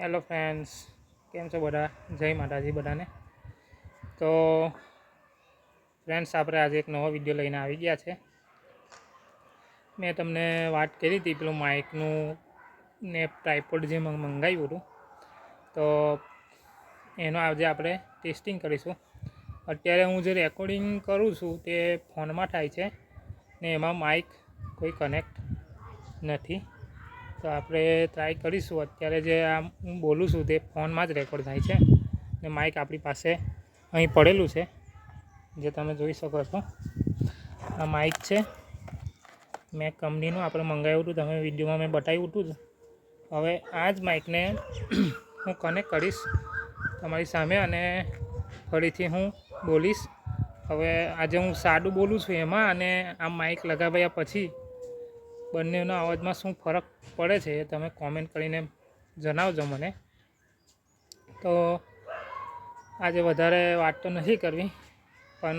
Hello friends, કેમ છો બધા? જય માતાજી બધાને. તો ફ્રેન્ડ્સ, આપણે આજે એક નવો વીડિયો લઈને આવી ગયા છે. મેં તમને વાત કરી હતી પેલું માઇકનું ને ટ્રાયપોડ જે મંગાવ્યું હતું. તો એનો આજે આપણે ટેસ્ટિંગ કરીશું. અત્યારે હું જે રેકોર્ડિંગ કરું છું તે ફોનમાં થાય છે ને એમાં માઇક કોઈ કનેક્ટ નથી. તો આપણે ટ્રાય કરીશું. અત્યારે જે આમ હું બોલું છું તે ફોનમાં જ રેકોર્ડ થાય છે. ને માઇક આપણી પાસે અહીં પડેલું છે. જે તમે જોઈ શકો છો. આ માઇક છે. મેં કંપનીનું આપણે મંગાવ્યું હતું. તમે વિડીયોમાં મેં બતાવ્યું હતું હવે આ જ માઇકને હું કનેક્ટ કરીશ તમારી સામે અને ફરીથી હું બોલીશ. હવે આજે હું સાદું બોલું છું એમાં અને આ માઇક લગાવ્યા પછી બંનેના અવાજમાં શું ફરક પડે છે એ તમે કોમેન્ટ કરીને જણાવજો મને. તો આજે વધારે વાત તો નથી કરવી, પણ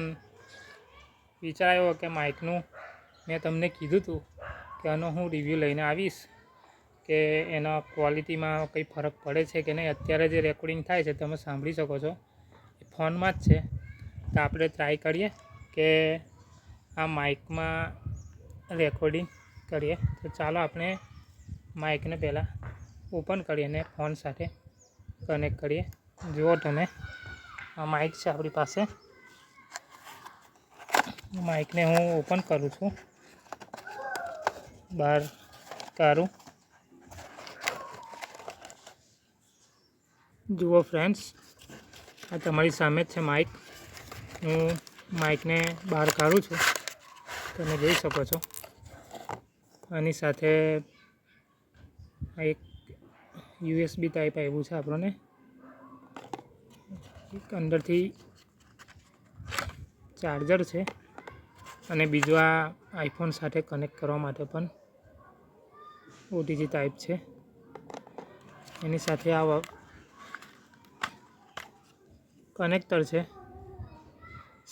વિચાર આવ્યો કે માઇકનું મેં તમને કીધું હતું કે આનો હું રિવ્યૂ લઈને આવીશ કે એના ક્વોલિટીમાં કંઈ ફરક પડે છે કે નહીં. અત્યારે જે રેકોર્ડિંગ થાય છે તમે સાંભળી શકો છો. એ ફોનમાં જ છે. તો આપણે ટ્રાય કરીએ કે આ માઇકમાં રેકોર્ડિંગ કરીએ. તો ચાલો આપણે માઇકને પહેલાં ઓપન કરીએ અને ફોન સાથે કનેક્ટ કરીએ. જુઓ તમે, આ માઇક છે આપણી પાસે. માઇકને હું ઓપન કરું છું. બહાર કાઢું જુઓ ફ્રેન્ડ્સ, આ તમારી સામે જ છે માઇક. હું માઇકને બહાર કાઢું છું. તમે જોઈ શકો છો. આની સાથે આ એક યુએસબી ટાઈપ આવ્યું છે આપણને. અંદરથી ચાર્જર છે અને બીજો આ આઈફોન સાથે કનેક્ટ કરવા માટે પણ ઓટીજી ટાઈપ છે. એની સાથે આ કનેક્ટર છે.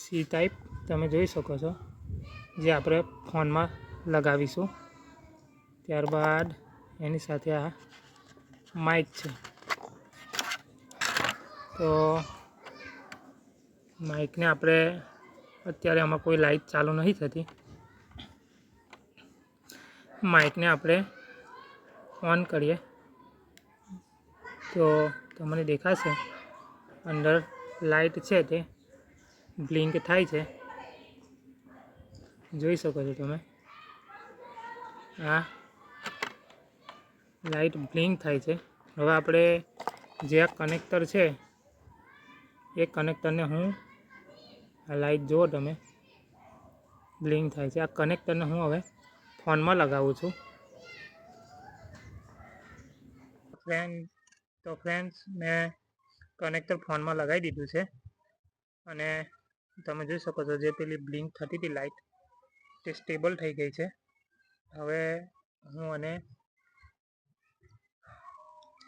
સી ટાઈપ તમે જોઈ શકો છો, જે આપણે ફોનમાં લગાવીશું. ત્યારબાદ એની સાથે આ માઇક છે. તો માઇકને આપણે અત્યારે આમાં કોઈ લાઇટ ચાલુ નથી થતી. માઇકને આપણે ઓન કરીએ. તો તમને દેખાશે અંદર લાઇટ છે તે બ્લિંક થાય છે. જોઈ શકો છો તમે. આ લાઇટ બ્લિંક થાય છે. હવે આપણે જે આ કનેક્ટર છે, એ કનેક્ટરને હું આ લાઇટ જુઓ તમે. બ્લિંક થાય છે. આ કનેક્ટરને હું હવે ફોનમાં લગાવું છું. ફ્રેન્ડ, તો ફ્રેન્ડ્સ, મેં કનેક્ટર ફોનમાં લગાવી દીધું છે. અને તમે જોઈ શકો છો જે પેલી બ્લિંક થતી હતી લાઇટ તે સ્ટેબલ થઈ ગઈ છે. હવે હું આને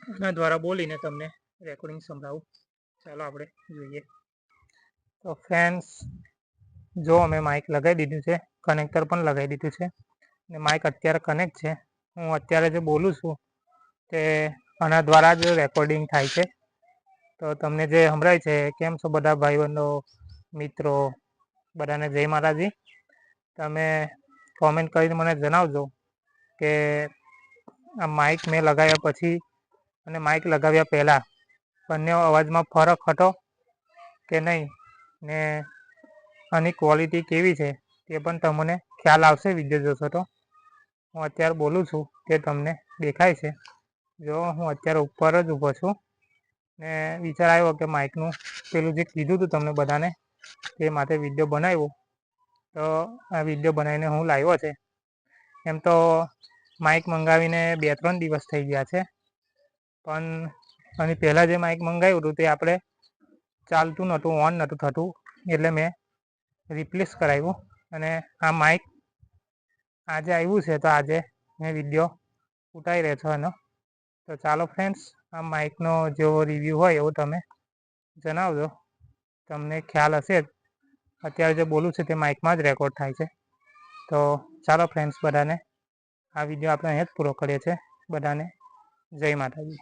આના દ્વારા બોલીને તમને રેકોર્ડિંગ સંભળાવું. ચાલો આપણે જોઈએ. તો ફ્રેન્ડ્સ જો અમે માઇક લગાવી દીધું છે કનેક્ટર પણ લગાવી દીધું છે ને માઇક અત્યારે કનેક્ટ છે, હું અત્યારે જે બોલું છું, તે આના દ્વારા જ રેકોર્ડિંગ થાય છે. તો તમને જે સંભળાય છે, કેમ છો બધા ભાઈબંધો, મિત્રો? બધાને જય માતાજી. તમે કોમેન્ટ કરીને મને જણાવજો કે આ માઇક મેં લગાવ્યા પછી અને માઇક લગાવ્યા પહેલાં. બંને અવાજમાં ફરક હતો કે નહીં ને આની ક્વોલિટી કેવી છે તે પણ તમને ખ્યાલ આવશે વીડિયો જોશો તો. હું અત્યારે બોલું છું તે તમને દેખાય છે. જો હું અત્યારે ઉપર જ ઊભો છું ને વિચાર આવ્યો કે માઇકનું પેલું જે કીધું હતું તમને બધાને તે માટે વીડિયો બનાવ્યો, તો આ વીડિયો બનાવીને હું લાવ્યો છે. એમ તો માઇક મંગાવીને બે ત્રણ દિવસ થઈ ગયા છે. પણ અને પહેલાં જે માઇક મંગાવ્યું હતું તે આપણે ચાલતું નહોતું ઓન નહોતું થતું. એટલે મેં રિપ્લેસ કરાવ્યું. અને આ માઇક આજે આવ્યું છે તો આજે મેં વીડિયો ઉતારી રહ્યો છું એનો. તો ચાલો ફ્રેન્ડ્સ આ માઇકનો જેવો રિવ્યૂ હોય એવો તમે જણાવજો. તમને ખ્યાલ હશે જ. અત્યારે જે બોલું છું તે માઇકમાં જ રેકોર્ડ થાય છે. તો ચાલો ફ્રેન્ડ્સ બધાને આ વીડિયો આપણે અહીંયા જ પૂરો કરીએ છીએ. બધાને જય માતાજી.